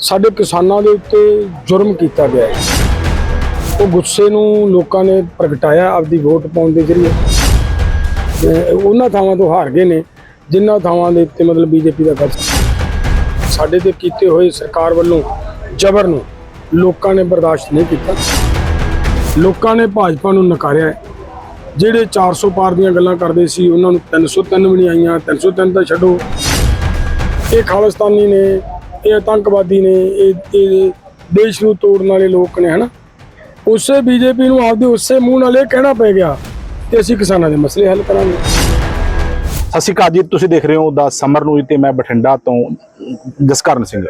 ਸਾਡੇ ਕਿਸਾਨਾਂ ਦੇ ਉੱਤੇ ਜੁਰਮ ਕੀਤਾ ਗਿਆ ਉਹ ਗੁੱਸੇ ਨੂੰ ਲੋਕਾਂ ਨੇ ਪ੍ਰਗਟਾਇਆ, ਆਪਦੀ ਵੋਟ ਪਾਉਣ ਦੇ ਜ਼ਰੀਏ। ਉਹਨਾਂ ਥਾਵਾਂ ਤੋਂ ਹਾਰ ਗਏ ਨੇ, ਜਿਨ੍ਹਾਂ ਥਾਵਾਂ ਦੇ ਉੱਤੇ ਮਤਲਬ ਬੀਜੇਪੀ ਦਾ ਕਬਜ਼ਾ ਸਾਡੇ ਤੇ ਕੀਤੇ ਹੋਏ ਸਰਕਾਰ ਵੱਲੋਂ ਜ਼ਬਰ ਨੂੰ ਲੋਕਾਂ ਨੇ ਬਰਦਾਸ਼ਤ ਨਹੀਂ ਕੀਤਾ। ਲੋਕਾਂ ਨੇ ਭਾਜਪਾ ਨੂੰ ਨਕਾਰਿਆ ਹੈ। ਜਿਹੜੇ 400 ਪਾਰ ਦੀਆਂ ਗੱਲਾਂ ਕਰਦੇ ਸੀ, ਉਹਨਾਂ ਨੂੰ 303 ਵੀ ਨਹੀਂ ਆਈਆਂ 303 ਤਾਂ ਛੱਡੋ। ਇਹ ਖਾਲਿਸਤਾਨੀ ਨੇ ਇਹ ਆਤੰਕਵਾਦੀ ਨੇ, ਇਹ ਇਹ ਦੇਸ਼ ਨੂੰ ਤੋੜਨ ਵਾਲੇ ਲੋਕ ਨੇ, ਹਨਾ? ਉਸੇ ਬੀਜੇਪੀ ਨੂੰ ਆਪਦੇ ਉਸੇ ਮੂੰਹ ਨਾਲ ਇਹ ਕਹਿਣਾ ਪੈ ਗਿਆ ਕਿ ਅਸੀਂ ਕਿਸਾਨਾਂ ਦੇ ਮਸਲੇ ਹੱਲ ਕਰਾਂਗੇ। ਸਤਿ ਸ਼੍ਰੀ ਅਕਾਲ ਜੀ, ਤੁਸੀਂ ਦੇਖ ਰਹੇ ਹੋ ਦਾ ਸਮਰ ਨਿਊਜ਼ ਤੇ ਮੈਂ ਬਠਿੰਡਾ ਤੋਂ ਜਸਕਰਨ ਸਿੰਘ।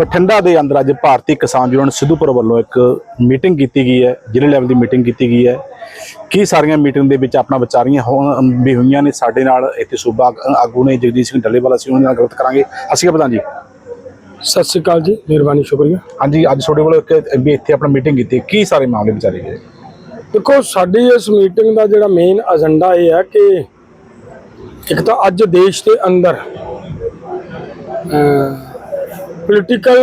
ਬਠਿੰਡਾ ਦੇ ਅੰਦਰ ਅੱਜ ਭਾਰਤੀ ਕਿਸਾਨ ਯੂਨੀਅਨ ਸਿੱਧੂਪੁਰ ਵੱਲੋਂ ਇੱਕ ਮੀਟਿੰਗ ਕੀਤੀ ਗਈ ਹੈ, ਜ਼ਿਲ੍ਹੇ ਲੈਵਲ ਦੀ ਮੀਟਿੰਗ ਕੀਤੀ ਗਈ ਹੈ। ਕੀ ਸਾਰੀਆਂ ਮੀਟਿੰਗ ਦੇ ਵਿੱਚ ਆਪਣਾ ਵਿਚਾਰੀਆਂ ਹੋ- ਵੀ ਹੋਈਆਂ ਨੇ ਸਾਡੇ ਨਾਲ, ਇੱਥੇ ਸੂਬਾ ਆਗੂ ਨੇ ਜਗਦੀਸ਼ ਸਿੰਘ ਡੱਲੇਵਾਲਾ ਅਸੀਂ ਉਹਨਾਂ ਨਾਲ ਗੱਲਬਾਤ ਕਰਾਂਗੇ। ਅਸੀਂ ਪ੍ਰਧਾਨ ਜੀ। ਸਤਿ ਸ਼੍ਰੀ ਅਕਾਲ ਜੀ ਮਿਹਰਬਾਨੀ ਸ਼ੁਕਰੀਆ। ਹਾਂਜੀ ਅੱਜ ਤੁਹਾਡੇ ਵੱਲੋਂ ਇੱਕ ਵੀ ਇੱਥੇ ਆਪਣਾ ਮੀਟਿੰਗ ਕੀਤੀ। ਕੀ ਸਾਰੇ ਮਾਮਲੇ ਵਿਚਾਰੇ ਗਏ? ਦੇਖੋ ਸਾਡੀ ਇਸ ਮੀਟਿੰਗ ਦਾ ਜਿਹੜਾ ਮੇਨ ਏਜੰਡਾ ਇਹ ਹੈ ਕਿ ਇੱਕ ਤਾਂ ਅੱਜ ਦੇਸ਼ ਦੇ ਅੰਦਰ ਪੋਲੀਟੀਕਲ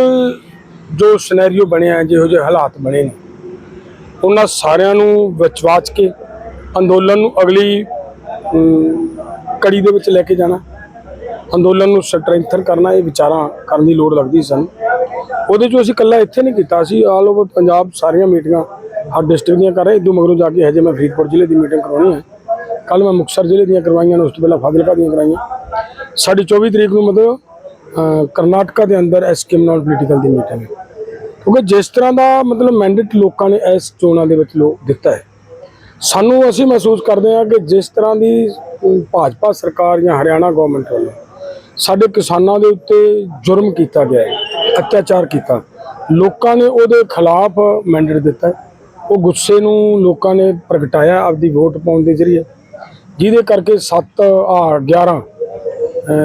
ਜੋ ਸਿਨੈਰੀਓ ਬਣਿਆ ਹੈ ਜਿਹੋ ਜਿਹੇ ਹਾਲਾਤ ਬਣੇ ਨੇ ਉਹਨਾਂ ਸਾਰਿਆਂ ਨੂੰ ਵਿਚਵਾਚ ਕੇ ਅੰਦੋਲਨ ਨੂੰ ਅਗਲੀ ਕੜੀ ਦੇ ਵਿੱਚ ਲੈ ਕੇ ਜਾਣਾ। ਅੰਦੋਲਨ ਨੂੰ ਸਟਰੈਂਥਨ ਕਰਨਾ, ਇਹ ਵਿਚਾਰਾਂ ਕਰਨ ਦੀ ਲੋੜ ਲੱਗਦੀ ਸਨ। ਉਹਦੇ ਚੋਂ ਅਸੀਂ ਇਕੱਲਾ ਇੱਥੇ ਨਹੀਂ ਕੀਤਾ ਸੀ ਆਲ ਓਵਰ ਪੰਜਾਬ ਸਾਰੀਆਂ ਮੀਟਿੰਗਾਂ ਹਰ ਡਿਸਟ੍ਰਿਕਟ ਦੀਆਂ ਕਰ ਰਹੇ, ਇਦੋਂ ਮਗਰੋਂ ਜਾ ਕੇ ਹਜੇ ਮੈਂ ਫਰੀਦਕੋਟ ਜ਼ਿਲ੍ਹੇ ਦੀ ਮੀਟਿੰਗ ਕਰਵਾਉਣੀ ਹੈ। ਕੱਲ ਮੈਂ ਮੁਕਤਸਰ ਜ਼ਿਲ੍ਹੇ ਦੀਆਂ ਕਰਵਾਈਆਂ ਨੇ, ਉਸ ਤੋਂ ਪਹਿਲਾਂ ਫਾਜ਼ਿਲਕਾ ਦੀਆਂ ਕਰਵਾਈਆਂ ਸਾਡੀ 24 ਤਰੀਕ ਨੂੰ ਮਤਲਬ ਕਰਨਾਟਕਾ ਦੇ ਅੰਦਰ ਐਸਕੇਮ ਨਾਲ ਪੋਲੀਟੀਕਲ ਦੀ ਮੀਟਿੰਗ ਹੈ। ਕਿਉਂਕਿ ਜਿਸ ਤਰ੍ਹਾਂ ਦਾ ਮਤਲਬ ਮੈਂਡੇਟ ਲੋਕਾਂ ਨੇ ਇਸ ਚੋਣਾਂ ਦੇ ਵਿੱਚ ਲੋਕ ਦਿੱਤਾ ਹੈ, ਸਾਨੂੰ ਅਸੀਂ ਮਹਿਸੂਸ ਕਰਦੇ ਹਾਂ ਕਿ ਜਿਸ ਤਰ੍ਹਾਂ ਦੀ ਭਾਜਪਾ ਸਰਕਾਰ ਜਾਂ ਹਰਿਆਣਾ ਗਵਰਨਮੈਂਟ ਵੱਲੋਂ ਸਾਡੇ ਕਿਸਾਨਾਂ ਦੇ ਉੱਤੇ ਜੁਰਮ ਕੀਤਾ ਗਿਆ ਹੈ, ਅਤਿਆਚਾਰ ਕੀਤਾ। ਲੋਕਾਂ ਨੇ ਉਹਦੇ ਖਿਲਾਫ ਮੈਂਡੇਟ ਦਿੱਤਾ ਉਹ ਗੁੱਸੇ ਨੂੰ ਲੋਕਾਂ ਨੇ ਪ੍ਰਗਟਾਇਆ ਆਪਦੀ ਵੋਟ ਪਾਉਣ ਦੇ ਜ਼ਰੀਏ। ਜਿਹਦੇ ਕਰਕੇ 7 ਆ 11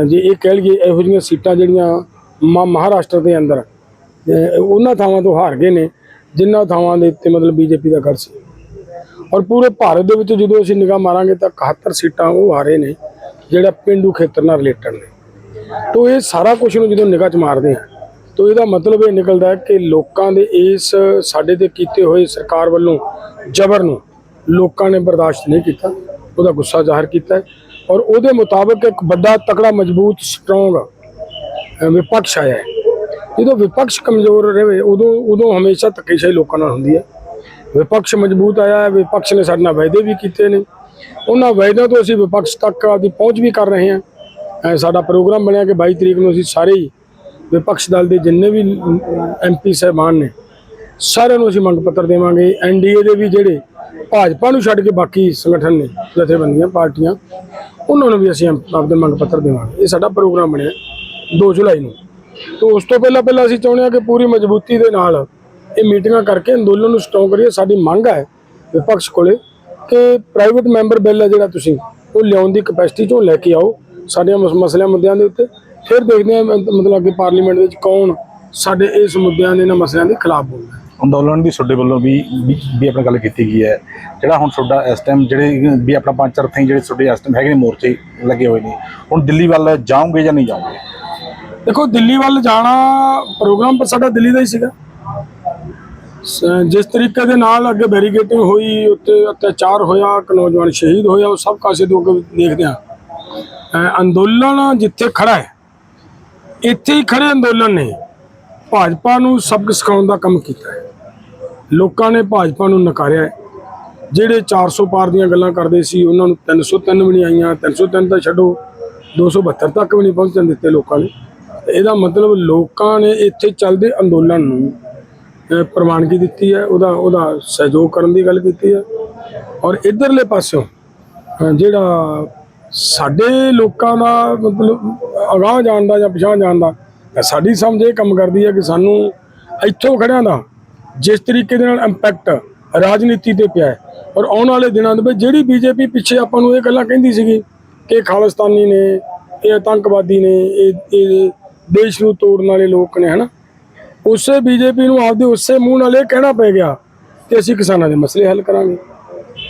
ਜੇ ਇਹ ਕਹਿ ਲਈਏ ਇਹੋ ਜਿਹੀਆਂ ਸੀਟਾਂ ਜਿਹੜੀਆਂ ਮਾ- ਮਹਾਰਾਸ਼ਟਰ ਦੇ ਅੰਦਰ ਉਹਨਾਂ ਥਾਵਾਂ ਤੋਂ ਹਾਰ ਗਏ ਨੇ, ਜਿਨ੍ਹਾਂ ਥਾਵਾਂ ਦੇ ਉੱਤੇ ਮਤਲਬ ਬੀਜੇਪੀ ਦਾ ਘਰ ਸੀ। ਔਰ ਪੂਰੇ ਭਾਰਤ ਦੇ ਵਿੱਚ ਜਦੋਂ ਅਸੀਂ ਨਿਗਾਹ ਮਾਰਾਂਗੇ ਤਾਂ 71 ਸੀਟਾਂ ਉਹ ਹਾਰੇ ਨੇ, ਜਿਹੜਾ ਪਿੰਡੂ ਖੇਤਰ ਨਾਲ ਰਿਲੇਟਡ ਨੇ। ਤੋ ਇਹ ਸਾਰਾ ਕੁਝ ਨੂੰ ਜਦੋਂ ਨਿਗਾਹ 'ਚ ਮਾਰਦੇ ਆ, ਤੋ ਇਹਦਾ ਮਤਲਬ ਇਹ ਨਿਕਲਦਾ ਕਿ ਲੋਕਾਂ ਦੇ ਇਸ ਸਾਡੇ ਤੇ ਕੀਤੇ ਹੋਏ ਸਰਕਾਰ ਵੱਲੋਂ ਜ਼ਬਰ ਨੂੰ ਲੋਕਾਂ ਨੇ ਬਰਦਾਸ਼ਤ ਨਹੀਂ ਕੀਤਾ, ਉਹਦਾ ਗੁੱਸਾ ਜ਼ਾਹਰ ਕੀਤਾ ਔਰ ਉਹਦੇ ਮੁਤਾਬਕ ਇੱਕ ਵੱਡਾ ਤਕੜਾ ਮਜ਼ਬੂਤ ਸਟਰੋਂਗ ਵਿਪਕਸ਼ ਆਇਆ ਹੈ। ਜਦੋਂ ਵਿਪਕਸ਼ ਕਮਜ਼ੋਰ ਰਹੇ, ਉਦੋਂ ਉਦੋਂ ਹਮੇਸ਼ਾ ਧੱਕੇਸ਼ਾਹੀ ਲੋਕਾਂ ਨਾਲ ਹੁੰਦੀ ਹੈ। ਵਿਪਕਸ਼ ਮਜ਼ਬੂਤ ਆਇਆ ਹੈ, ਵਿਪਕਸ਼ ਨੇ ਸਾਡੇ ਨਾਲ ਵਾਅਦੇ ਵੀ ਕੀਤੇ ਨੇ। ਉਹਨਾਂ ਵਾਅਦਿਆਂ ਤੋਂ ਅਸੀਂ ਵਿਪਕਸ਼ ਤੱਕ ਆਪਦੀ ਪਹੁੰਚ ਵੀ ਕਰ ਰਹੇ ਹਾਂ। ਸਾਡਾ ਪ੍ਰੋਗਰਾਮ ਬਣਿਆ ਕਿ 22 ਤਰੀਕ ਨੂੰ ਅਸੀਂ ਸਾਰੇ ਹੀ ਵਿਪਕਸ਼ ਦਲ ਦੇ ਜਿੰਨੇ ਵੀ ਐਮਪੀ ਸਹਿਬਾਨ ਨੇ, ਸਾਰਿਆਂ ਨੂੰ ਅਸੀਂ ਮੰਗ ਪੱਤਰ ਦੇਵਾਂਗੇ। ਐਨਡੀਏ ਦੇ ਵੀ ਜਿਹੜੇ ਭਾਜਪਾ ਨੂੰ ਛੱਡ ਕੇ ਬਾਕੀ ਸੰਗਠਨ ਨੇ, ਜਥੇਬੰਦੀਆਂ, ਪਾਰਟੀਆਂ, ਉਹਨਾਂ ਨੂੰ ਵੀ ਅਸੀਂ ਆਪਦੇ ਮੰਗ ਪੱਤਰ ਦੇਵਾਂਗੇ। ਇਹ ਸਾਡਾ ਪ੍ਰੋਗਰਾਮ ਬਣਿਆ 2 ਜੁਲਾਈ ਨੂੰ। ਤੋਂ ਉਸ ਤੋਂ ਪਹਿਲਾਂ ਪਹਿਲਾਂ ਅਸੀਂ ਚਾਹੁੰਦੇ ਹਾਂ ਕਿ ਪੂਰੀ ਮਜ਼ਬੂਤੀ ਦੇ ਨਾਲ ਇਹ ਮੀਟਿੰਗਾਂ ਕਰਕੇ ਅੰਦੋਲਨ ਨੂੰ ਸਟਰੋਂਗ ਕਰੀਏ। ਸਾਡੀ ਮੰਗ ਹੈ ਵਿਪਕਸ਼ ਕੋਲੇ ਕਿ ਪ੍ਰਾਈਵੇਟ ਮੈਂਬਰ ਬਿੱਲ ਹੈ ਜਿਹੜਾ ਤੁਸੀਂ, ਉਹ ਲਿਆਉਣ ਦੀ ਕਪੈਸਿਟੀ ਚੋਂ ਲੈ ਕੇ ਆਓ। ਸਾਡੀਆਂ ਮਸ- ਮਸਲਿਆਂ ਮੁੱਦਿਆਂ ਦੇ ਉੱਤੇ ਫਿਰ ਦੇਖਦੇ ਹਾਂ ਮਤਲਬ ਕਿ ਪਾਰਲੀਮੈਂਟ ਵਿੱਚ ਕੌਣ ਸਾਡੇ ਇਸ ਮੁੱਦਿਆਂ ਦੇ ਨਾ ਮਸਲਿਆਂ ਦੇ ਖਿਲਾਫ ਬੋਲਦਾ ਅੰਦੋਲਨ ਦੀ ਤੁਹਾਡੇ ਵੱਲੋਂ ਵੀ ਵੀ- ਆਪਣੀ ਗੱਲ ਕੀਤੀ ਗਈ ਹੈ। ਜਿਹੜਾ ਹੁਣ ਤੁਹਾਡਾ ਇਸ ਟਾਈਮ ਜਿਹੜੇ ਵੀ ਆਪਣਾ ਪੰਜ ਚਾਰ ਥਾਂ ਜਿਹੜੇ ਤੁਹਾਡੇ ਇਸ ਟਾਈਮ ਹੈਗੇ ਨੇ ਮੋਰਚੇ ਲੱਗੇ ਹੋਏ ਨੇ ਹੁਣ ਦਿੱਲੀ ਵੱਲ ਜਾਓਗੇ ਜਾਂ ਨਹੀਂ ਜਾਓਗੇ? ਦੇਖੋ ਦਿੱਲੀ ਵੱਲ ਜਾਣਾ ਪ੍ਰੋਗਰਾਮ ਪਰ ਸਾਡਾ ਦਿੱਲੀ ਦਾ ਹੀ ਸੀਗਾ। ਜਿਸ ਤਰੀਕੇ ਦੇ ਨਾਲ ਅੱਗੇ ਬੈਰੀਕੇਟਿੰਗ ਹੋਈ ਉੱਤੇ ਅਤਿਆਚਾਰ ਹੋਇਆ ਇੱਕ ਨੌਜਵਾਨ ਸ਼ਹੀਦ ਹੋਇਆ ਉਹ ਸਭ ਕਾਸੇ ਤੋਂ ਅੱਗੇ ਦੇਖਦੇ ਅਹ ਅੰਦੋਲਨ ਜਿੱਥੇ ਖੜਾ ਹੈ, ਇੱਥੇ ਹੀ ਖੜੇ ਅੰਦੋਲਨ ਨੇ ਭਾਜਪਾ ਨੂੰ ਸਬਕ ਸਿਖਾਉਣ ਦਾ ਕੰਮ ਕੀਤਾ ਹੈ। ਲੋਕਾਂ ਨੇ ਭਾਜਪਾ ਨੂੰ ਨਕਾਰਿਆ ਹੈ। ਜਿਹੜੇ 400 ਪਾਰ ਦੀਆਂ ਗੱਲਾਂ ਕਰਦੇ ਸੀ, ਉਹਨਾਂ ਨੂੰ 303 ਵੀ ਨਹੀਂ ਆਈਆਂ 303 ਤਾਂ ਛੱਡੋ 272 ਤੱਕ ਵੀ ਨਹੀਂ ਪਹੁੰਚਣ ਦਿੱਤੇ ਲੋਕਾਂ ਨੇ। ਇਹਦਾ ਮਤਲਬ ਲੋਕਾਂ ਨੇ ਇੱਥੇ ਚੱਲਦੇ ਅੰਦੋਲਨ ਨੂੰ ਪ੍ਰਵਾਨਗੀ ਦਿੱਤੀ ਹੈ, ਉਹਦਾ ਉਹਦਾ ਸਹਿਯੋਗ ਕਰਨ ਦੀ ਗੱਲ ਕੀਤੀ ਹੈ। ਔਰ ਇਧਰਲੇ ਪਾਸਿਓਂ ਜਿਹੜਾ ਸਾਡੇ ਲੋਕਾਂ ਦਾ ਮਤਲਬ ਅਗਾਹ ਜਾਣ ਦਾ ਜਾਂ ਪਿਛਾਂ ਜਾਣ ਦਾ, ਤਾਂ ਸਾਡੀ ਸਮਝ ਇਹ ਕੰਮ ਕਰਦੀ ਹੈ ਕਿ ਸਾਨੂੰ ਇੱਥੋਂ ਖੜਿਆਂ ਦਾ ਜਿਸ ਤਰੀਕੇ ਦੇ ਨਾਲ ਇੰਪੈਕਟ ਰਾਜਨੀਤੀ ਤੇ ਪਿਆ ਹੈ। ਔਰ ਆਉਣ ਵਾਲੇ ਦਿਨਾਂ ਦੇ ਵਿੱਚ ਜਿਹੜੀ ਬੀਜੇਪੀ ਪਿੱਛੇ ਆਪਾਂ ਨੂੰ ਇਹ ਗੱਲਾਂ ਕਹਿੰਦੀ ਸੀਗੀ ਕਿ ਇਹ ਖਾਲਿਸਤਾਨੀ ਨੇ, ਇਹ ਆਤੰਕਵਾਦੀ ਨੇ, ਇਹ ਇਹ ਦੇਸ਼ ਨੂੰ ਤੋੜਨ ਵਾਲੇ ਲੋਕ ਨੇ, ਹਨਾ? ਉਸੇ ਬੀਜੇਪੀ ਨੂੰ ਆਪਦੇ ਉਸੇ ਮੂੰਹ ਨਾਲ ਇਹ ਕਹਿਣਾ ਪੈ ਗਿਆ ਕਿ ਅਸੀਂ ਕਿਸਾਨਾਂ ਦੇ ਮਸਲੇ ਹੱਲ ਕਰਾਂਗੇ।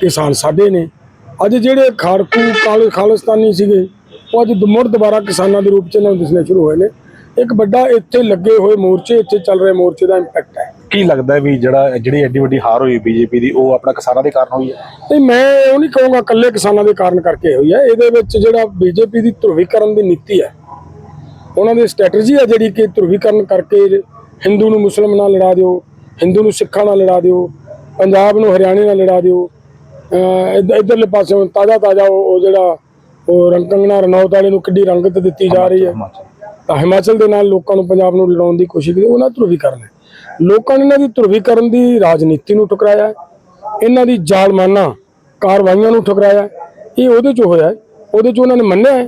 ਕਿਸਾਨ ਸਾਡੇ ਨੇ ਅੱਜ ਜਿਹੜੇ ਖਾੜਕੂ ਕਾਲੇ ਖਾਲਿਸਤਾਨੀ ਸੀਗੇ ਉਹ ਅੱਜ ਮੁੜ ਦੁਬਾਰਾ ਕਿਸਾਨਾਂ ਦੇ ਰੂਪ ਚ ਇਹਨਾਂ ਨੂੰ ਦਿਸਣੇ ਸ਼ੁਰੂ ਹੋਏ ਨੇ। ਇੱਕ ਵੱਡਾ ਇੱਥੇ ਲੱਗੇ ਹੋਏ ਮੋਰਚੇ ਇੱਥੇ ਚੱਲ ਰਹੇ ਮੋਰਚੇ ਦਾ ਇੰਪੈਕਟ ਹੈ। ਕੀ ਲੱਗਦਾ ਵੀ ਜਿਹੜਾ ਜਿਹੜੀ ਐਡੀ ਵੱਡੀ ਹਾਰ ਹੋਈ ਬੀਜੇਪੀ ਦੀ ਉਹ ਆਪਣਾ ਕਿਸਾਨਾਂ ਦੇ ਕਾਰਨ ਹੋਈ ਹੈ? ਨਹੀਂ ਮੈਂ ਉਹ ਨਹੀਂ ਕਹੂੰਗਾ ਇਕੱਲੇ ਕਿਸਾਨਾਂ ਦੇ ਕਾਰਨ ਕਰਕੇ ਹੋਈ ਹੈ। ਇਹਦੇ ਵਿੱਚ ਜਿਹੜਾ ਬੀਜੇਪੀ ਦੀ ਧਰੁਵੀਕਰਨ ਦੀ ਨੀਤੀ ਹੈ ਉਹਨਾਂ ਦੀ ਸਟ੍ਰੈਟਜੀ ਹੈ ਜਿਹੜੀ ਕਿ ਧਰੁਵੀਕਰਨ ਕਰਕੇ ਹਿੰਦੂ ਨੂੰ ਮੁਸਲਮਾਨ ਨਾਲ ਲੜਾ ਦਿਓ ਹਿੰਦੂ ਨੂੰ ਸਿੱਖਾਂ ਨਾਲ ਲੜਾ ਦਿਓ ਪੰਜਾਬ ਨੂੰ ਹਰਿਆਣੇ ਨਾਲ ਲੜਾ ਦਿਓ ਇੱਧਰਲੇ ਪਾਸੇ ਤਾਜ਼ਾ ਤਾਜ਼ਾ ਉਹ ਜਿਹੜਾ ਉਹ ਰੰਗ ਕੰਗਣਾ ਰਣੌਤ ਵਾਲੇ ਨੂੰ ਕਿੱਡੀ ਰੰਗਤ ਦਿੱਤੀ ਜਾ ਰਹੀ ਹੈ ਤਾਂ ਹਿਮਾਚਲ ਦੇ ਨਾਲ ਲੋਕਾਂ ਨੂੰ ਪੰਜਾਬ ਨੂੰ ਲੜਾਉਣ ਦੀ ਕੋਸ਼ਿਸ਼ ਕੀਤੀ ਉਹਨਾਂ ਧਰੁਵੀਕਰਨ ਹੈ ਲੋਕਾਂ ਨੇ ਇਹਨਾਂ ਦੀ ਧਰੁਵੀਕਰਨ ਦੀ ਰਾਜਨੀਤੀ ਨੂੰ ਠੁਕਰਾਇਆ ਹੈ। ਇਹਨਾਂ ਦੀ ਜ਼ਾਲਮਾਨਾ ਕਾਰਵਾਈਆਂ ਨੂੰ ਠੁਕਰਾਇਆ। ਇਹ ਉਹਦੇ ਚ ਹੋਇਆ। ਉਹਦੇ ਚ ਉਹਨਾਂ ਨੇ ਮੰਨਿਆ ਹੈ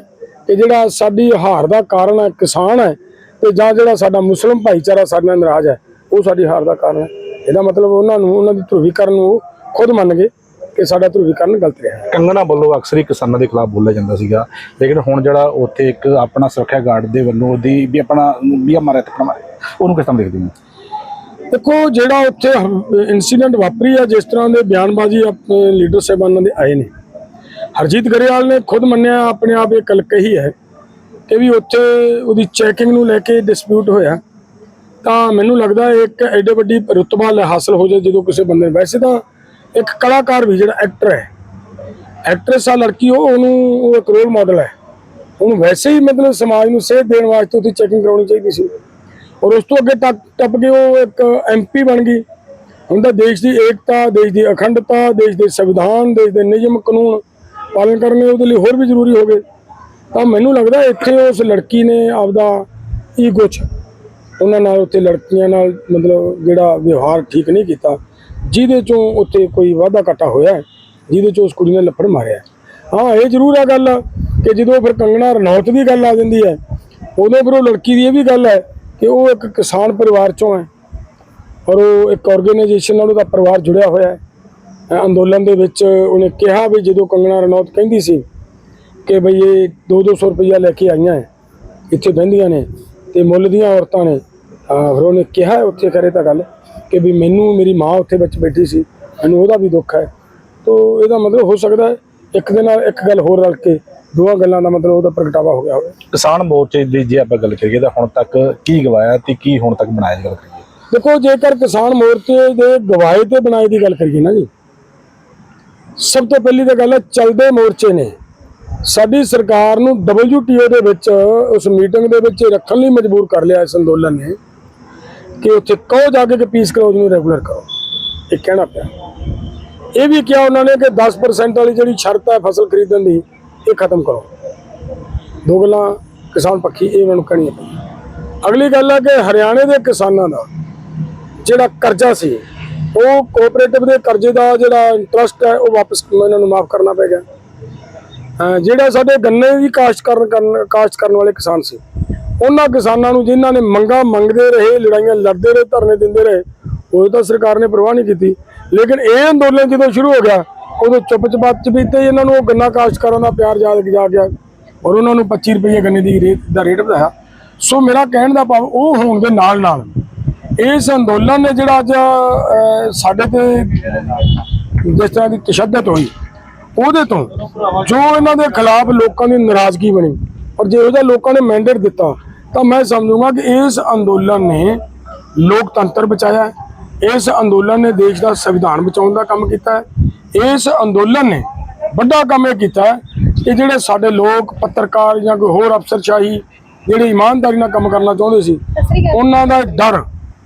ਕਿ ਜਿਹੜਾ ਸਾਡੀ ਹਾਰ ਦਾ ਕਾਰਨ ਹੈ ਕਿਸਾਨ ਹੈ ਤੇ ਜਾਂ ਜਿਹੜਾ ਸਾਡਾ ਮੁਸਲਮ ਭਾਈਚਾਰਾ ਸਾਡੇ ਨਾਲ ਨਾਰਾਜ਼ ਹੈ ਉਹ ਸਾਡੀ ਹਾਰ ਦਾ ਕਾਰਨ ਹੈ ਇਹਦਾ ਮਤਲਬ ਉਹਨਾਂ ਨੂੰ ਉਹਨਾਂ ਦੀ ਧਰੁਵੀਕਰਨ ਨੂੰ ਖੁਦ ਮੰਨ ਗਏ ਕਿ ਸਾਡਾ ਧਰੁਵੀਕਰਨ ਗਲਤ ਰਿਹਾ। ਕੰਗਣਾ ਵੱਲੋਂ ਅਕਸਰ ਹੀ ਕਿਸਾਨਾਂ ਦੇ ਖਿਲਾਫ ਬੋਲਿਆ ਜਾਂਦਾ ਸੀਗਾ। ਲੇਕਿਨ ਹੁਣ ਜਿਹੜਾ ਉੱਥੇ ਇੱਕ ਆਪਣਾ ਸੁਰੱਖਿਆ ਗਾਰਡ ਦੇ ਵੱਲੋਂ ਉਹਦੀ ਵੀ ਆਪਣਾ ਵੀ ਮਾਰਿਆ ਤੇ ਮਾਰਿਆ। ਉਹਨੂੰ ਕਿਸ ਤਰ੍ਹਾਂ ਦੇਖਦੇ ਹੋ? ਦੇਖੋ ਜਿਹੜਾ ਉੱਥੇ ਇਨਸੀਡੈਂਟ ਵਾਪਰੀ ਹੈ ਜਿਸ ਤਰ੍ਹਾਂ ਦੇ ਬਿਆਨਬਾਜ਼ੀ ਆਪਣੇ ਲੀਡਰ ਸਾਹਿਬਾਨਾਂ ਦੇ ਆਏ ਨੇ। ਹਰਜੀਤ ਗਰੇਵਾਲ ਨੇ ਖੁਦ ਮੰਨਿਆ ਆਪਣੇ ਆਪ ਇਹ ਗੱਲ ਕਹੀ ਹੈ ਕਿ ਵੀ ਉੱਥੇ ਉਹਦੀ ਚੈਕਿੰਗ ਨੂੰ ਲੈ ਕੇ ਡਿਸਪਿਊਟ ਹੋਇਆ। ਤਾਂ ਮੈਨੂੰ ਲੱਗਦਾ ਇੱਕ ਐਡੇ ਵੱਡੀ ਰੁਤਬਾ ਲੈ ਹਾਸਲ ਹੋ ਜਾਏ ਜਦੋਂ ਕਿਸੇ ਬੰਦੇ ਵੈਸੇ ਤਾਂ ਇੱਕ ਕਲਾਕਾਰ ਵੀ ਜਿਹੜਾ ਐਕਟਰ ਹੈ। ਐਕਟਰੈਸ ਆ ਲੜਕੀ ਉਹ, ਉਹਨੂੰ ਉਹ ਇੱਕ ਰੋਲ ਮਾਡਲ ਹੈ। ਉਹਨੂੰ ਵੈਸੇ ਹੀ ਮਤਲਬ ਸਮਾਜ ਨੂੰ ਸੇਧ ਦੇਣ ਵਾਸਤੇ ਉਹਦੀ ਚੈਕਿੰਗ ਕਰਾਉਣੀ ਚਾਹੀਦੀ ਸੀ। ਔਰ ਉਸ ਤੋਂ ਅੱਗੇ ਟੱਪ ਟੱਪ ਕੇ ਉਹ ਇੱਕ ਐਮਪੀ ਬਣ ਗਈ। ਹੁਣ ਤਾਂ ਦੇਸ਼ ਦੀ ਏਕਤਾ, ਦੇਸ਼ ਦੀ ਅਖੰਡਤਾ, ਦੇਸ਼ ਦੇ ਸੰਵਿਧਾਨ, ਦੇਸ਼ ਦੇ ਨਿਯਮ ਕਾਨੂੰਨ ਪਾਲਣ ਕਰਨੇ ਉਹਦੇ ਲਈ ਹੋਰ ਵੀ ਜ਼ਰੂਰੀ ਹੋ ਗਏ। ਤਾਂ ਮੈਨੂੰ ਲੱਗਦਾ ਇੱਥੇ ਉਸ ਲੜਕੀ ਨੇ ਆਪਦਾ ਈਗੋ ਚ ਉਹਨਾਂ ਨਾਲ ਉੱਥੇ ਲੜਕੀਆਂ ਨਾਲ ਮਤਲਬ ਜਿਹੜਾ ਵਿਵਹਾਰ ਠੀਕ ਨਹੀਂ ਕੀਤਾ। ਜਿਹਦੇ ਚੋਂ ਉੱਥੇ ਕੋਈ ਵਾਧਾ ਘਾਟਾ ਹੋਇਆ ਜਿਹਦੇ ਚੋਂ ਉਸ ਕੁੜੀ ਨੇ ਲੱਫੜ ਮਾਰਿਆ ਹਾਂ। ਇਹ ਜ਼ਰੂਰ ਆ ਗੱਲ ਕਿ ਜਦੋਂ ਫਿਰ ਕੰਗਣਾ ਰਣੌਤ ਦੀ ਗੱਲ ਆ ਜਾਂਦੀ ਹੈ ਉਦੋਂ ਫਿਰ ਉਹ ਲੜਕੀ ਦੀ ਇਹ ਵੀ ਗੱਲ ਹੈ ਕਿ ਉਹ ਇੱਕ ਕਿਸਾਨ ਪਰਿਵਾਰ ਚੋਂ ਹੈ ਔਰ ਉਹ ਇੱਕ ਆਰਗੇਨਾਈਜੇਸ਼ਨ ਨਾਲ ਉਹਦਾ ਪਰਿਵਾਰ ਜੁੜਿਆ ਹੋਇਆ ਹੈ। ਅੰਦੋਲਨ ਦੇ ਵਿੱਚ ਉਹਨੇ ਕਿਹਾ ਵੀ ਜਦੋਂ ਕੰਗਣਾ ਰਣੌਤ ਕਹਿੰਦੀ ਸੀ ਕਿ ਬਈ ਇਹ 2-200 ਰੁਪਈਆ ਲੈ ਕੇ ਆਈਆਂ ਹੈ, ਇੱਥੇ ਬਹਿੰਦੀਆਂ ਨੇ ਤੇ ਮੁੱਲ ਦੀਆਂ ਔਰਤਾਂ ਨੇ ਅ, ਫਿਰ ਉਹਨੇ ਕਿਹਾ ਉੱਥੇ ਕਰੇ ਤਾਂ ਗੱਲ ਕਿ ਵੀ ਮੈਨੂੰ ਮੇਰੀ ਮਾਂ ਉੱਥੇ ਵਿੱਚ ਬੈਠੀ ਸੀ ਮੈਨੂੰ ਉਹਦਾ ਵੀ ਦੁੱਖ ਹੈ। ਤੋ ਇਹਦਾ ਮਤਲਬ ਹੋ ਸਕਦਾ ਹੈ ਇੱਕ ਦੇ ਨਾਲ ਇੱਕ ਗੱਲ ਹੋਰ ਰਲ ਕੇ ਦੋਹਾਂ ਗੱਲਾਂ ਦਾ ਮਤਲਬ ਉਹਦਾ ਪ੍ਰਗਟਾਵਾ ਹੋ ਗਿਆ ਹੋਵੇ। ਕਿਸਾਨ ਮੋਰਚੇ ਦੀ ਜੇ ਆਪਾਂ ਗੱਲ ਕਰੀਏ ਤਾਂ ਹੁਣ ਤੱਕ ਕੀ ਗਵਾਇਆ ਤੇ ਕੀ ਹੁਣ ਤੱਕ ਬਣਾਇਆ ਗੱਲ ਕਰੀਏ? ਦੇਖੋ ਜੇਕਰ ਕਿਸਾਨ ਮੋਰਚੇ ਦੇ ਗਵਾਏ ਤੇ ਬਣਾਏ ਦੀ ਗੱਲ ਕਰੀਏ ਨਾ ਜੀ ਸਭ ਤੋਂ ਪਹਿਲੀ ਤਾਂ ਗੱਲ ਹੈ ਚਲਦੇ ਮੋਰਚੇ ਨੇ। ਸਾਡੀ ਸਰਕਾਰ ਨੂੰ WTO ਦੇ ਵਿੱਚ ਉਸ ਮੀਟਿੰਗ ਦੇ ਵਿੱਚ ਰੱਖਣ ਲਈ ਮਜਬੂਰ ਕਰ ਲਿਆ ਇਸ ਅੰਦੋਲਨ ਨੇ। ਕਿ ਉੱਥੇ ਕਹੋ ਜਾ ਕੇ ਕਿ ਪੀਸ ਕਲੋਜ਼ ਨੂੰ ਰੈਗੂਲਰ ਕਰੋ ਇਹ ਕਹਿਣਾ ਪਿਆ। ਇਹ ਵੀ ਕਿਹਾ ਉਹਨਾਂ ਨੇ ਕਿ 10% ਵਾਲੀ ਜਿਹੜੀ ਸ਼ਰਤ ਹੈ ਫਸਲ ਖਰੀਦਣ ਦੀ, ਇਹ ਖਤਮ ਕਰੋ। ਦੋ ਗੱਲਾਂ ਕਿਸਾਨ ਪੱਖੀ, ਇਹ ਉਹਨਾਂ ਨੂੰ ਕਹਿਣੀਆਂ ਪਈਆਂ। ਅਗਲੀ ਗੱਲ ਹੈ ਕਿ ਹਰਿਆਣੇ ਦੇ ਕਿਸਾਨਾਂ ਦਾ ਜਿਹੜਾ ਕਰਜ਼ਾ ਸੀ, ਉਹ ਕੋਆਪਰੇਟਿਵ ਦੇ ਕਰਜ਼ੇ ਦਾ ਜਿਹੜਾ ਇੰਟਰਸਟ ਹੈ, ਉਹ ਵਾਪਸ ਇਹਨਾਂ ਨੂੰ ਮਾਫ ਕਰਨਾ ਪੈ ਗਿਆ। ਜਿਹੜਾ ਸਾਡੇ ਗੰਨੇ ਦੀ ਕਾਸ਼ਤ ਕਰਨ ਕਾਸ਼ਤ ਕਰਨ ਵਾਲੇ ਕਿਸਾਨ ਸੀ ਉਹਨਾਂ ਕਿਸਾਨਾਂ ਨੂੰ ਜਿਨ੍ਹਾਂ ਨੇ ਮੰਗਾ ਮੰਗਦੇ ਰਹੇ, ਲੜਾਈਆਂ ਲੜਦੇ ਰਹੇ, ਧਰਨੇ ਦਿੰਦੇ ਰਹੇ ਉਹ ਤਾਂ ਸਰਕਾਰ ਨੇ ਪ੍ਰਵਾਹ ਨਹੀਂ ਕੀਤੀ। ਲੇਕਿਨ ਇਹ ਅੰਦੋਲਨ ਜਦੋਂ ਸ਼ੁਰੂ ਹੋ ਗਿਆ, ਉਦੋਂ ਚੁੱਪ ਚਪਾਤ ਚ ਵੀ ਇਹਨਾਂ ਨੂੰ ਉਹ ਗੰਨਾ ਕਾਸ਼ਤਕਾਰਾਂ ਦਾ ਪਿਆਰ ਯਾਦ ਜਾ ਗਿਆ ਔਰ ਉਹਨਾਂ ਨੂੰ 25 ਰੁਪਏ ਗੰਨੇ ਦੀ ਰੇਟ ਦਾ ਰੇਟ ਵਧਾਇਆ। ਸੋ ਮੇਰਾ ਕਹਿਣ ਦਾ ਭਾਵ ਉਹ ਹੋਣ ਦੇ ਨਾਲ ਨਾਲ ਇਸ ਅੰਦੋਲਨ ਨੇ ਜਿਹੜਾ ਅੱਜ ਸਾਡੇ ਤੇ ਜਿਸ ਤਰ੍ਹਾਂ ਦੀ ਤਸ਼ੱਦਦ ਹੋਈ, ਉਹਦੇ ਤੋਂ ਜੋ ਇਹਨਾਂ ਦੇ ਖਿਲਾਫ ਲੋਕਾਂ ਦੀ ਨਾਰਾਜ਼ਗੀ ਬਣੀ ਔਰ ਜਿਹੋ ਜਿਹਾ ਲੋਕਾਂ ਨੇ ਮੈਂਡੇਟ ਦਿੱਤਾ ਤਾਂ ਮੈਂ ਸਮਝੂੰਗਾ ਕਿ ਇਸ ਅੰਦੋਲਨ ਨੇ ਲੋਕਤੰਤਰ ਬਚਾਇਆ ਹੈ। ਇਸ ਅੰਦੋਲਨ ਨੇ ਦੇਸ਼ ਦਾ ਸੰਵਿਧਾਨ ਬਚਾਉਣ ਦਾ ਕੰਮ ਕੀਤਾ ਹੈ। ਇਸ ਅੰਦੋਲਨ ਨੇ ਵੱਡਾ ਕੰਮ ਇਹ ਕੀਤਾ ਕਿ ਜਿਹੜੇ ਸਾਡੇ ਲੋਕ ਪੱਤਰਕਾਰ ਜਾਂ ਕੋਈ ਹੋਰ ਅਫਸਰਸ਼ਾਹੀ ਜਿਹੜੇ ਇਮਾਨਦਾਰੀ ਨਾਲ ਕੰਮ ਕਰਨਾ ਚਾਹੁੰਦੇ ਸੀ ਉਹਨਾਂ ਦਾ ਡਰ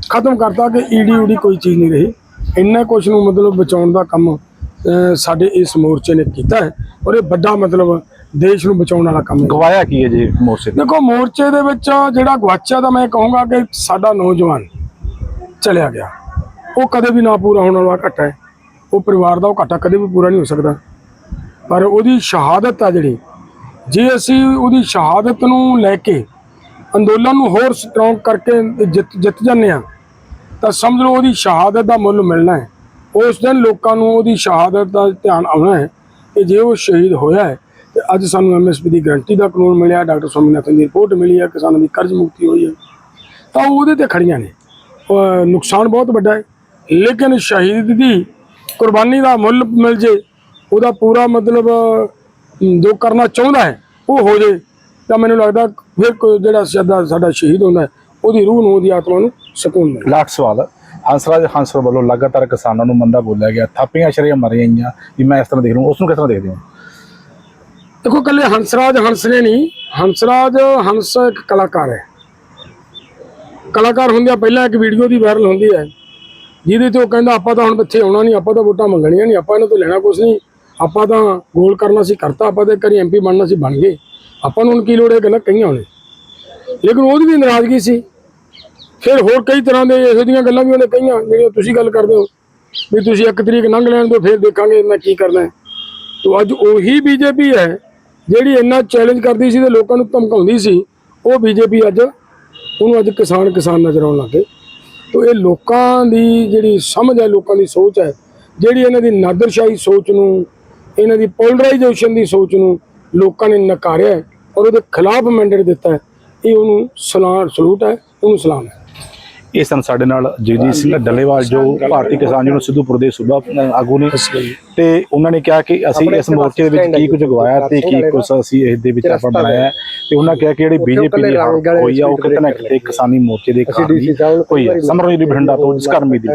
ਖਤਮ ਕਰਤਾ ਕਿ ਈਡੀ ਊਡੀ ਕੋਈ ਚੀਜ਼ ਨਹੀਂ ਰਹੀ। ਇੰਨਾ ਕੁਛ ਨੂੰ ਮਤਲਬ ਬਚਾਉਣ ਦਾ ਕੰਮ ਸਾਡੇ ਇਸ ਮੋਰਚੇ ਨੇ ਕੀਤਾ ਹੈ। ਔਰ ਇਹ ਵੱਡਾ ਮਤਲਬ ਦੇਸ਼ ਨੂੰ ਬਚਾਉਣ ਵਾਲਾ ਕੰਮ ਹੈ। ਗਵਾਇਆ ਕੀ ਹੈ ਜੀ ਮੋਰਚੇ ਤੇ? ਦੇਖੋ ਮੋਰਚੇ ਦੇ ਵਿੱਚ ਜਿਹੜਾ ਗਵਾਚਿਆ ਤਾਂ ਮੈਂ ਕਹੂੰਗਾ ਕਿ ਸਾਡਾ ਨੌਜਵਾਨ ਚਲਿਆ ਗਿਆ। ਉਹ ਕਦੇ ਵੀ ਨਾ ਪੂਰਾ ਹੋਣ ਵਾਲਾ ਘਟਾ ਹੈ। ਉਹ ਪਰਿਵਾਰ ਦਾ ਉਹ ਘਾਟਾ ਕਦੇ ਵੀ ਪੂਰਾ ਨਹੀਂ ਹੋ ਸਕਦਾ। ਪਰ ਉਹਦੀ ਸ਼ਹਾਦਤ ਆ ਜਿਹੜੀ ਜੇ ਅਸੀਂ ਉਹਦੀ ਸ਼ਹਾਦਤ ਨੂੰ ਲੈ ਕੇ ਅੰਦੋਲਨ ਨੂੰ ਹੋਰ ਸਟਰੋਂਗ ਕਰਕੇ ਜਿੱਤ ਜਿੱਤ ਜਾਂਦੇ ਆ ਤਾਂ ਸਮਝ ਲਓ ਉਹਦੀ ਸ਼ਹਾਦਤ ਦਾ ਮੁੱਲ ਮਿਲਣਾ ਹੈ। ਉਸ ਦਿਨ ਲੋਕਾਂ ਨੂੰ ਉਹਦੀ ਸ਼ਹਾਦਤ ਦਾ ਧਿਆਨ ਆਉਣਾ ਹੈ ਕਿ ਜੇ ਉਹ ਸ਼ਹੀਦ ਹੋਇਆ ਹੈ ਤੇ ਅੱਜ ਸਾਨੂੰ ਐਮਐਸਪੀ ਦੀ ਗਰੰਟੀ ਦਾ ਕਾਨੂੰਨ ਮਿਲਿਆ, ਡਾਕਟਰ ਸਵਾਮੀਨਾਥਨ ਦੀ ਰਿਪੋਰਟ ਮਿਲੀ ਹੈ, ਕਿਸਾਨਾਂ ਦੀ ਕਰਜ਼ ਮੁਕਤੀ ਹੋਈ ਹੈ। ਤਾਂ ਉਹ ਉਹਦੇ ਤੇ ਖੜੀਆਂ ਨੇ। ਨੁਕਸਾਨ ਬਹੁਤ ਵੱਡਾ ਹੈ। ਲੇਕਿਨ ਸ਼ਹੀਦ ਦੀ ਕੁਰਬਾਨੀ ਦਾ ਮੁੱਲ ਮਿਲ ਜੇ, ਉਹਦਾ ਪੂਰਾ ਮਤਲਬ ਜੋ ਕਰਨਾ ਚਾਹੁੰਦਾ ਹੈ, ਉਹ ਹੋ ਜੇ, ਤਾਂ ਮੈਨੂੰ ਲੱਗਦਾ ਫਿਰ ਜਿਹੜਾ ਸਾਡਾ ਸਾਡਾ ਸ਼ਹੀਦ ਹੁੰਦਾ ਉਹਦੀ ਰੂਹ ਨੂੰ, ਉਹਦੀ ਆਤਮਾ ਨੂੰ ਸਕੂਨ ਮਿਲਦਾ ਲਾਟ ਸਵਾਲ, ਹੰਸਰਾਜ ਹੰਸਰ ਵੱਲੋਂ ਲਗਾਤਾਰ ਕਿਸਾਨਾਂ ਨੂੰ ਮੰਦਾ ਬੋਲਿਆ ਗਿਆ, ਥਾਪੀਆਂ ਸ਼ਰੀਆਂ ਮਾਰੀਆਂ ਗਈਆਂ, ਵੀ ਮੈਂ ਇਸ ਤਰ੍ਹਾਂ ਦੇਖ ਰਿਹਾ ਉਸ ਨੂੰ ਕਿਸ ਤਰ੍ਹਾਂ ਦੇਖਦੇ ਹੋ? ਦੇਖੋ ਕੱਲੇ ਹੰਸਰਾਜ ਹੰਸ ਨੇ ਨਹੀਂ, ਹੰਸਰਾਜ ਹੰਸ ਇੱਕ ਕਲਾਕਾਰ ਹੈ। ਕਲਾਕਾਰ ਹੁੰਦਿਆਂ ਪਹਿਲਾਂ ਇੱਕ ਵੀਡੀਓ ਦੀ ਵਾਇਰਲ ਹੁੰਦੀ ਹੈ। ਜਿਹਦੇ ਤੇ ਉਹ ਕਹਿੰਦਾ, ਆਪਾਂ ਤਾਂ ਹੁਣ ਇੱਥੇ ਆਉਣਾ ਨਹੀਂ, ਆਪਾਂ ਤਾਂ ਵੋਟਾਂ ਮੰਗਣੀਆਂ ਨਹੀਂ, ਆਪਾਂ ਇਹਨਾਂ ਤੋਂ ਲੈਣਾ ਕੁਝ ਨਹੀਂ। ਆਪਾਂ ਤਾਂ ਗੋਲ ਕਰਨਾ ਸੀ, ਕਰਤਾ, ਆਪਾਂ ਤੇ ਕਰੀ ਐਮਪੀ ਬਣਨਾ ਸੀ, ਬਣ ਗਏ। ਆਪਾਂ ਨੂੰ ਹੁਣ ਕੀ ਲੋੜ ਹੈ ਗੱਲਾਂ ਕਹੀਆਂ ਹੋਣੇ? ਲੇਕਿਨ ਉਹਦੀ ਵੀ ਨਾਰਾਜ਼ਗੀ ਸੀ। ਫਿਰ ਹੋਰ ਕਈ ਤਰ੍ਹਾਂ ਦੇ ਇਹੋ ਜਿਹੀਆਂ ਗੱਲਾਂ ਵੀ ਉਹਨੇ ਕਹੀਆਂ, ਜਿਹੜੀਆਂ ਤੁਸੀਂ ਗੱਲ ਕਰਦੇ ਹੋ। ਵੀ ਤੁਸੀਂ ਇੱਕ ਤਰੀਕ ਲੰਘ ਲੈਣ ਦਿਓ, ਫਿਰ ਦੇਖਾਂਗੇ ਮੈਂ ਕੀ ਕਰਨਾ ਹੈ। ਤੋ ਅੱਜ ਉਹੀ ਬੀਜੇਪੀ ਹੈ ਜਿਹੜੀ ਇੰਨਾ ਚੈਲੰਜ ਕਰਦੀ ਸੀ ਤੇ ਲੋਕਾਂ ਨੂੰ ਧਮਕਾਉਂਦੀ ਸੀ, ਉਹ ਬੀਜੇਪੀ ਅੱਜ, ਉਹਨੂੰ ਅੱਜ ਕਿਸਾਨ ਕਿਸਾਨ ਨਜ਼ਰ ਆਉਣ ਲੱਗੇ ਤੋ ਇਹ ਲੋਕਾਂ ਦੀ ਜਿਹੜੀ ਸਮਝ ਹੈ, ਲੋਕਾਂ ਦੀ ਸੋਚ ਹੈ, ਜਿਹੜੀ ਇਹਨਾਂ ਦੀ ਨਾਦਰਸ਼ਾਹੀ ਸੋਚ ਨੂੰ, ਇਹਨਾਂ ਦੀ ਪੋਲਰਾਈਜੇਸ਼ਨ ਦੀ ਸੋਚ ਨੂੰ ਲੋਕਾਂ ਨੇ ਨਕਾਰਿਆ ਔਰ ਉਹਦੇ ਖਿਲਾਫ ਮੈਂਡੇਟ ਦਿੱਤਾ ਇਹ ਉਹਨੂੰ ਸਲਾਮ ਸਲੂਟ ਹੈ, ਉਹਨੂੰ ਸਲਾਮ ਹੈ। ਇਹ ਸਨ ਸਾਡੇ ਨਾਲ ਜਗਜੀਤ ਸਿੰਘ ਡੱਲੇਵਾਲ ਜੋ ਭਾਰਤੀ ਕਿਸਾਨ ਯੂਨੀਅਨ ਸਿੱਧੂਪੁਰ ਦੇ ਸੂਬਾ ਆਗੂ ਨੇ। ਤੇ ਉਹਨਾਂ ਨੇ ਕਿਹਾ ਕਿ ਅਸੀਂ ਇਸ ਮੋਰਚੇ ਦੇ ਵਿੱਚ ਕੀ ਕੁਝ ਗਵਾਇਆ ਤੇ ਕੀ ਕੁਝ ਅਸੀਂ ਇਸ ਦੇ ਵਿੱਚ ਆਪਾਂ ਬਣਾਇਆ। ਤੇ ਉਹਨਾਂ ਕਿਹਾ ਕਿ ਜਿਹੜੀ ਬੀਜੇਪੀ ਦੀ ਹੋਈ ਆ ਉਹ ਕਿਤੇ ਨਾ ਕਿਤੇ ਕਿਸਾਨੀ ਮੋਰਚੇ ਦੇ ਕਾਰਨ ਹੋਈ ਹੈ। ਸਮਰੋਂ ਦੀ ਬਠਿੰਡਾ ਤੋਂ ਜਿਸ ਘਰ ਦੀ।